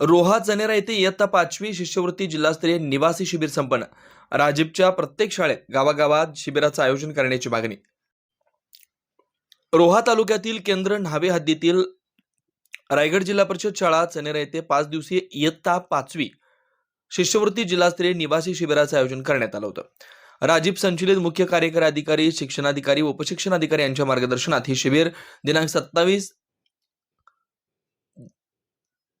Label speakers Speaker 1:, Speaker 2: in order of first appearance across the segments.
Speaker 1: रोहा चनेरा येथे इयत्ता पाचवी शिष्यवृत्ती जिल्हास्तरीय निवासी शिबिर संपन्न. राजीबच्या प्रत्येक शाळेत गावागावात शिबिराचं आयोजन करण्याची मागणी. रोहा तालुक्यातील केंद्र न्हावे हद्दीतील रायगड जिल्हा परिषद शाळा चनेरा येथे पाच दिवसीय इयत्ता पाचवी शिष्यवृत्ती जिल्हास्तरीय निवासी शिबिराचं आयोजन करण्यात आलं होतं. राजीव संचलित मुख्य कार्यकारी अधिकारी शिक्षणाधिकारी उपशिक्षणाधिकारी यांच्या मार्गदर्शनात हे शिबिर दिनांक सत्तावीस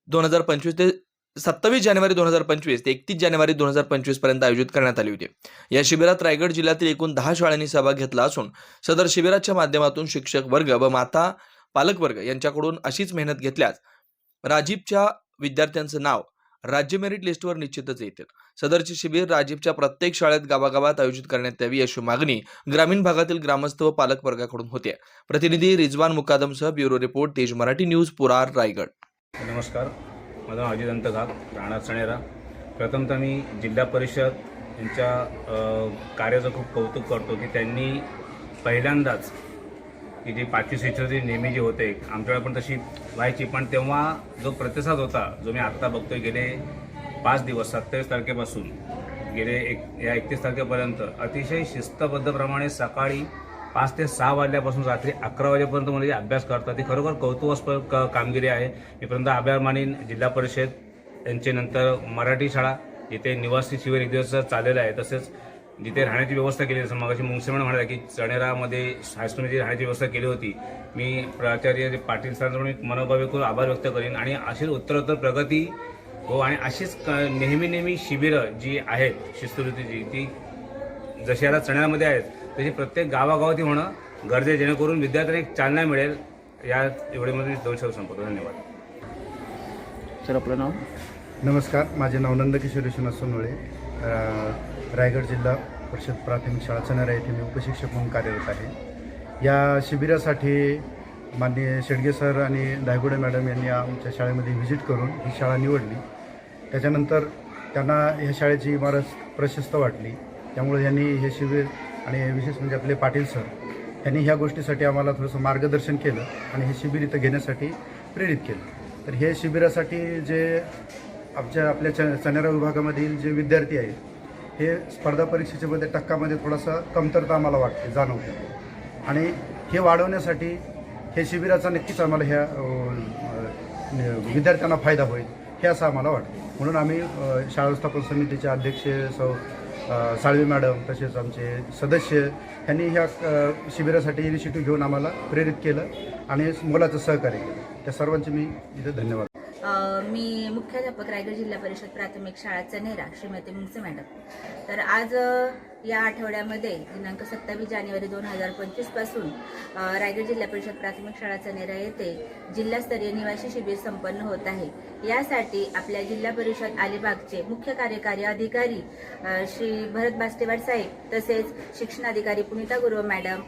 Speaker 1: दोन हजार पंचवीस ते सत्तावीस जानेवारी दोन हजार पंचवीस ते एकतीस जानेवारी दोन हजार पंचवीसपर्यंत आयोजित करण्यात आली होती. या शिबिरात रायगड जिल्ह्यातील एकूण दहा शाळांनी सहभाग घेतला असून सदर शिबिराच्या माध्यमातून शिक्षक वर्ग व माता पालकवर्ग यांच्याकडून अशीच मेहनत घेतल्यास राजीवच्या विद्यार्थ्यांचं नाव राज्य मेरिट लिस्टवर निश्चितच येतील. सदरचे शिबिर राजीवच्या प्रत्येक शाळेत गावागावात आयोजित करण्यात यावी अशी मागणी ग्रामीण भागातील ग्रामस्थ व पालकवर्गाकडून होते. प्रतिनिधी रिजवान मुकादमसह ब्युरो रिपोर्ट तेज मराठी न्यूज पुरार रायगड.
Speaker 2: नमस्कार माझं नाव अजित अंतघात राणा सणेरा प्रथमतः मी जिल्हा परिषद यांच्या कार्याचं खूप कौतुक करतो की त्यांनी पहिल्यांदाच की जी पाचवी शिक्षणाची नेहमी जी होते आमच्याकडे पण तशी व्हायची. पण तेव्हा जो प्रतिसाद होता जो मी आत्ता बघतोय गेले पाच दिवस सत्तावीस तारखेपासून गेले एक या एकतीस तारखेपर्यंत अतिशय शिस्तबद्धप्रमाणे सकाळी पाच ते सहा वाजल्यापासून रात्री अकरा वाजेपर्यंत मुलं जे अभ्यास करतात. ती खरोखर कौतुकास्पद कामगिरी आहे. मी पर्यंत जिल्हा परिषद यांचे नंतर मराठी शाळा जिथे निवासी शिबिर एक दिवस चाललेलं आहे. तसेच जिथे राहण्याची व्यवस्था केली जसं मगाशी मुंगसे म्हणून म्हणाला की चणेरामध्ये हायस्कूलमध्ये राहण्याची व्यवस्था केली होती मी प्राचार्य पाटील सरांचा मी मनोभावे करून आभार व्यक्त करीन. आणि अशीच उत्तरोत्तर प्रगती हो आणि अशीच क- नेहमी नेहमी शिबिरं जी आहेत शिस्तवृत्तीची ती जशी आता चण्यामध्ये आहेत तशी प्रत्येक गावागावात होणं गरजे जेणेकरून विद्यार्थ्यांना एक चालना मिळेल. या एवढीमध्ये दोन शब्द संपवतो. धन्यवाद.
Speaker 3: सर आपलं नाव?
Speaker 4: नमस्कार. माझे नाव नंदकिशोर विश्वनाथ सोनवळे रायगड जिल्हा परिषद प्राथमिक शाळा चणारा येथे मी उपशिक्षक म्हणून कार्यरत आहे. या शिबिरासाठी माननीय शेडगे सर आणि दायगुडे मॅडम यांनी आमच्या शाळेमध्ये व्हिजिट करून ही शाळा निवडली. त्याच्यानंतर त्यांना ह्या शाळेची इमारत प्रशस्त वाटली. त्यामुळे यांनी हे शिबिर आणि विशेष म्हणजे आपले पाटील सर यांनी ह्या गोष्टीसाठी आम्हाला थोडंसं मार्गदर्शन केलं आणि हे शिबिर इथं घेण्यासाठी प्रेरित केलं. तर हे शिबिरासाठी जे आमच्या आपल्या च चनेरा विभागामधील जे विद्यार्थी आहेत हे स्पर्धा परीक्षेच्यामध्ये टक्कामध्ये थोडासा कमतरता आम्हाला वाटते जाणवते. आणि हे वाढवण्यासाठी हे शिबिराचा नक्कीच आम्हाला ह्या विद्यार्थ्यांना फायदा होईल हे असं आम्हाला वाटतं. म्हणून आम्ही शाळा व्यवस्थापन समितीचे अध्यक्ष सौ साळवी मॅडम तसेच आमचे सदस्य यांनी ह्या शिबिरासाठी इनिशिएटिव्ह घेऊन आम्हाला प्रेरित केलं आणि मुलाचं सहकार्य केलं. त्या सर्वांचे मी इथे धन्यवाद.
Speaker 5: मी मुख्याध्यापक रायगड जिल्हा परिषद प्राथमिक शाळा चनेरा श्रीमती मुंगसे मॅडम. तर आज या आठवड्यामध्ये दिनांक सत्तावीस जानेवारी दोन हजार पंचवीसपासून रायगड जिल्हा परिषद प्राथमिक शाळा चनेरा येथे जिल्हास्तरीय निवासी शिबिर संपन्न होत आहे. यासाठी आपल्या जिल्हा परिषद अलिबागचे मुख्य कार्यकारी अधिकारी श्री भरत बास्तेवाड साहेब तसेच शिक्षणाधिकारी पुनिता गुरव मॅडम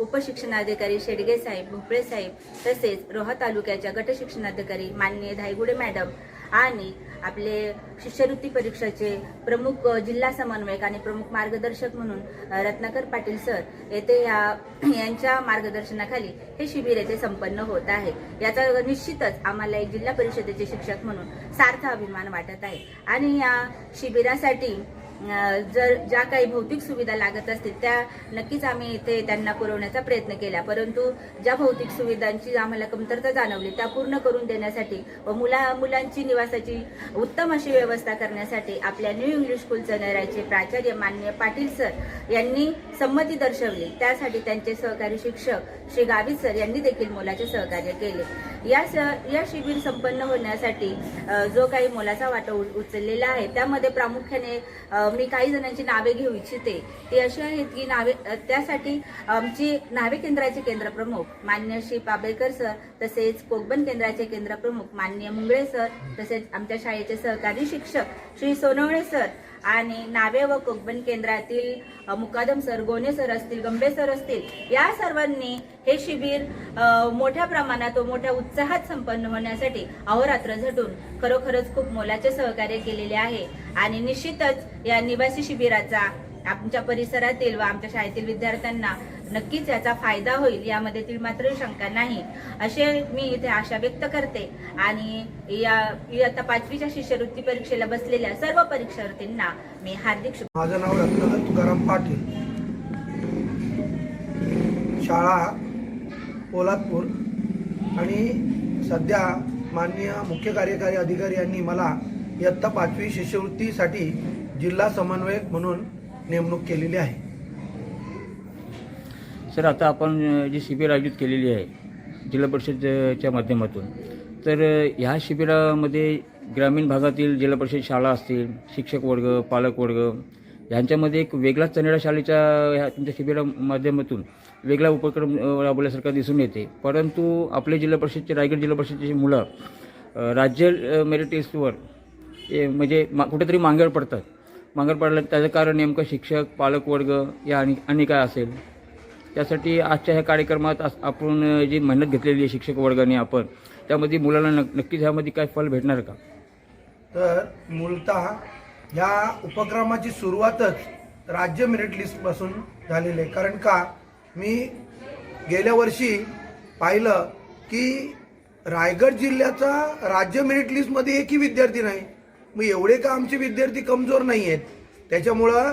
Speaker 5: उपशिक्षणाधिकारी शेडगे साहेब भोपळे साहेब तसेच रोहा तालुक्याच्या गट शिक्षणाधिकारी माननीय धायगुडे मॅडम आणि आपले शिष्यवृत्ती परीक्षेचे प्रमुख जिल्हा समन्वयक आणि प्रमुख मार्गदर्शक म्हणून रत्नाकर पाटील सर येथे या यांच्या मार्गदर्शनाखाली हे शिबिर येथे संपन्न होत आहे. याचा निश्चितच आम्हाला एक जिल्हा परिषदेचे शिक्षक म्हणून सार्थ अभिमान वाटत आहे. आणि या शिबिरासाठी जर ज्या काही भौतिक सुविधा लागत असतील त्या नक्कीच आम्ही इथे त्यांना पुरवण्याचा प्रयत्न केला. परंतु ज्या भौतिक सुविधांची आम्हाला कमतरता जाणवली त्या पूर्ण करून देण्यासाठी व मुला मुलांची निवासाची उत्तम अशी व्यवस्था करण्यासाठी आपल्या न्यू इंग्लिश स्कूल चनेराचे प्राचार्य मान्य पाटील सर यांनी संमती दर्शवली. त्यासाठी त्यांचे सहकारी शिक्षक श्री गावित सर यांनी देखील मोलाचे सहकार्य केले. या स- या शिबिर संपन्न होण्यासाठी जो काही मोलाचा वाटा उ- उचललेला आहे त्यामध्ये प्रामुख्याने मी काही जणांची नावे घेऊ इच्छिते. ती अशी आहेत की नावे त्यासाठी आमची नावे केंद्राचे केंद्र प्रमुख मान्य श्री पाबेकर सर तसेच कोकबन केंद्राचे केंद्र प्रमुख मान्य मुंगळे सर तसेच आमच्या शाळेचे सहकारी शिक्षक श्री सोनवणे सर आणि नावे व कोकबन केंद्रातील मुकादम सर गोने सर असतील गंभे सर असतील या सर्वांनी हे शिबिर मोठ्या प्रमाणात व मोठ्या उत्साहात संपन्न होण्यासाठी अहोरात्र झटून खरोखरच खूप मोलाचे सहकार्य केलेले आहे. आणि निश्चितच या निवासी शिबिराचा आमच्या परिसरातील व आमच्या शाळेतील विद्यार्थ्यांना नक्कीच याचा फायदा होईल यामध्ये ती मात्र शंका नाही. असे मी इथे आशा व्यक्त करते. आणि या इयत्ता पाचवीच्या शिष्यवृत्ती परीक्षेला बसलेल्या सर्व परीक्षार्थींना मी हार्दिक शुभ
Speaker 6: माझं नाव रत्नाकर तुकाराम पाटील. शाळा पोलादपूर. आणि सध्या माननीय मुख्य कार्यकारी अधिकारी यांनी मला इयत्ता पाचवी शिष्यवृत्तीसाठी जिल्हा समन्वयक म्हणून नेमणूक केलेली आहे.
Speaker 3: सर आता आपण जी शिबिर आयोजित केलेली आहे जिल्हा परिषदच्या माध्यमातून तर ह्या शिबिरामध्ये ग्रामीण भागातील जिल्हा परिषद शाळा असतील शिक्षक वर्ग पालक वर्ग ह्यांच्यामध्ये एक वेगळा चनेडा शाळेच्या ह्या तुमच्या शिबिरा माध्यमातून वेगळा उपक्रम राबवल्यासारखा दिसून येते. परंतु आपले जिल्हा परिषदचे रायगड जिल्हा परिषदेची मुलं राज्य मेरिट लिस्टवर ए, म्हणजे मा कुठेतरी मांगर पडतात. मागं पडलं त्याचं कारण नेमकं शिक्षक पालकवर्ग या आणि आणि काय असेल? त्यासाठी आजच्या ह्या कार्यक्रमात आपण जी मेहनत घेतलेली आहे शिक्षक वर्गाने आपण त्यामध्ये मुलांना नक्कीच ह्यामध्ये काय फल भेटणार का?
Speaker 6: तर मूलतः ह्या उपक्रमाची सुरुवातच राज्य मेरिट लिस्टपासून झालेली आहे. कारण का? मी गेल्या वर्षी पाहिलं की रायगड जिल्ह्याचा राज्य मेरिट लिस्टमध्ये एकही विद्यार्थी नाही. मग एवढे का आमचे विद्यार्थी कमजोर नाही आहेत? त्याच्यामुळं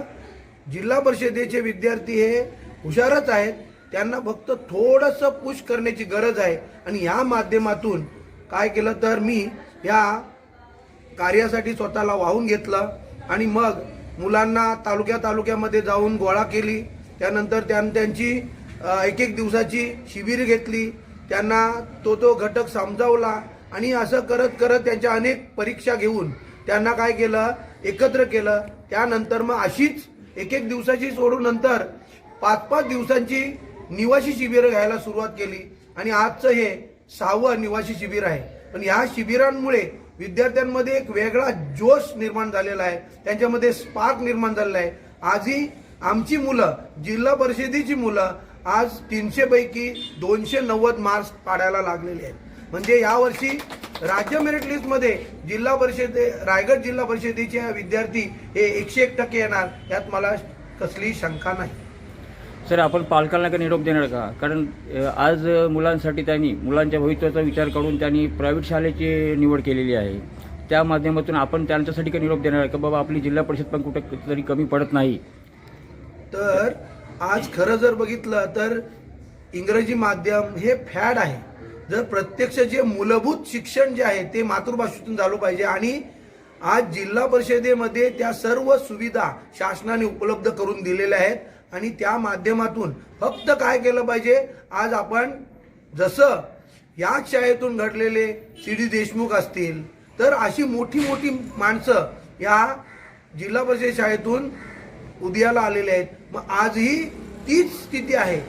Speaker 6: जिल्हा परिषदेचे विद्यार्थी हे हुशारच आहेत. त्यांना फक्त थोडंसं पुश करण्याची गरज आहे. आणि या माध्यमातून काय केलं तर मी या कार्यासाठी स्वतःला वाहून घेतलं. आणि मग मुलांना तालुक्या तालुक्यामध्ये जाऊन गोळा केली. त्यानंतर त्यां त्यांची एक एक दिवसाची शिबिर घेतली. त्यांना तो तो घटक समजावला. आणि असं करत करत त्यांच्या अनेक परीक्षा घेऊन त्यांना काय केलं? एकत्र केलं. त्यानंतर मग अशीच एक एक दिवसाची सोडून नंतर पाच पाच दिवसांची निवासी शिबिरं घ्यायला सुरुवात केली. आणि आजचं हे सहावं निवासी शिबिर आहे. पण या शिबिरांमुळे विद्यार्थ्यांमध्ये एक वेगळा जोश निर्माण झालेला आहे. त्यांच्यामध्ये स्पार्क निर्माण झालेला आहे. आजही आमची मुलं जिल्हा परिषदेची मुलं आज तीनशे पैकी दोनशे नव्वद मार्क्स पाडायला लागलेले आहेत. म्हणजे यावर्षी राज्य मेरिट लिस्टमध्ये जिल्हा परिषदे रायगड जिल्हा परिषदेचे विद्यार्थी हे एकशे एक टक्के येणार. यात मला कसलीही शंका नाही.
Speaker 3: सर आपण पालकांना का निरोप देणार का? कारण आज मुलांसाठी त्यांनी मुलांच्या भविष्याचा विचार करून त्यांनी प्रायव्हेट शाळेची निवड केलेली आहे. त्या माध्यमातून आपण त्यांच्यासाठी का निरोप देणार का? बाबा आपली जिल्हा परिषद पण कुठं तरी कमी पडत नाही.
Speaker 6: तर आज खरं जर बघितलं तर इंग्रजी माध्यम हे फॅड आहे. जर प्रत्यक्ष जे मूलभूत शिक्षण जे आहे ते मातृभाषेतून झालं पाहिजे आणि आज जिल्हा परिषदेमध्ये त्या सर्व सुविधा शासनाने उपलब्ध करून दिलेल्या आहेत आणि त्या माध्यमातून फक्त काय केलं पाहिजे? आज आपण जसं याच शाळेतून घडलेले सी डी देशमुख असतील तर अशी मोठी मोठी माणसं या जिल्हा परिषद शाळेतून उदयाला आलेले आहेत. मग आजही तीच स्थिती आहे.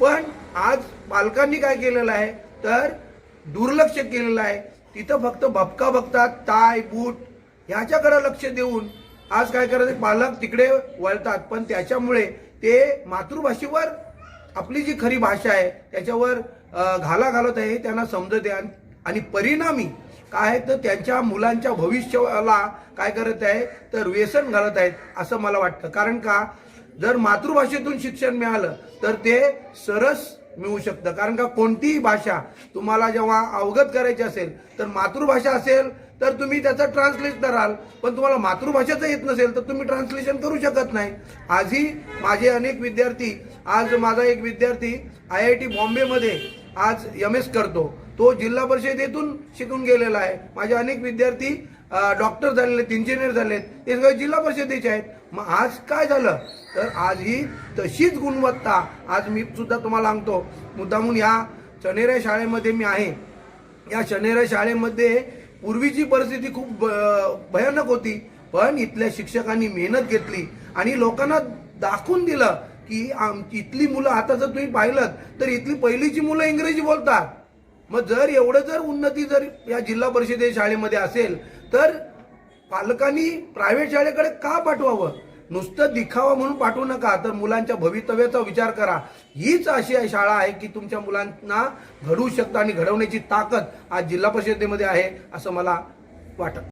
Speaker 6: पण आज पालकांनी काय केलेलं आहे? तर दुर्लक्ष केलेलं आहे. तिथं फक्त भपका बघतात ताय बूट ह्याच्याकडे लक्ष देऊन आज काय करायचं पालक तिकडे वळतात. पण त्याच्यामुळे ते मातृभाषेवर आपली जी खरी भाषा आहे त्याच्यावर घाला घालत आहे हे त्यांना समजत. आहे आणि- आणि परिणामी काय आहे तर त्यांच्या मुलांच्या भविष्याला काय करत आहे तर व्यसन घालत आहेत असं मला वाटतं. कारण का जर मातृभाषेतून शिक्षण मिळालं तर ते सरस मिळू शकतं. कारण का कोणतीही भाषा तुम्हाला जेव्हा अवगत करायची असेल तर मातृभाषा असेल तर तुम्ही त्याचं ट्रान्सलेट कराल. पण तुम्हाला मातृभाषेचं येत नसेल तर तुम्ही ट्रान्सलेशन करू शकत नाही. आजही माझे अनेक विद्यार्थी आज माझा एक विद्यार्थी आय आय टी बॉम्बेमध्ये आज एम एस करतो. तो जिल्हा परिषदेतून शिकून गेलेला आहे. माझे अनेक विद्यार्थी डॉक्टर झालेले आहेत इंजिनियर झाले आहेत ते सगळे जिल्हा परिषदेचे आहेत. मग आज काय झालं? तर आज ही तशीच गुणवत्ता आज मी सुद्धा तुम्हाला सांगतो. मुद्दामून या चनेऱ्या शाळेमध्ये मी आहे. या शनेरा शाळेमध्ये पूर्वीची परिस्थिती खूप ब- भयानक होती. पण इथल्या शिक्षकांनी मेहनत घेतली आणि लोकांना दाखवून दिलं की आम इथली मुलं आता जर तुम्ही पाहिलं तर इथली पहिलीची मुलं इंग्रजी बोलतात. मग जर एवढं जर उन्नती जर या जिल्हा परिषदे शाळेमध्ये असेल तर पालकांनी प्रायव्हेट शाळेकडे का पाठवावं? नुसतं दिखावा म्हणून पाठवू नका तर मुलांच्या भवितव्याचा विचार करा. हीच अशी शाळा आहे की तुमच्या मुलांना घडवू शकता आणि घडवण्याची ताकद आज जिल्हा परिषदेमध्ये आहे असं मला वाटत.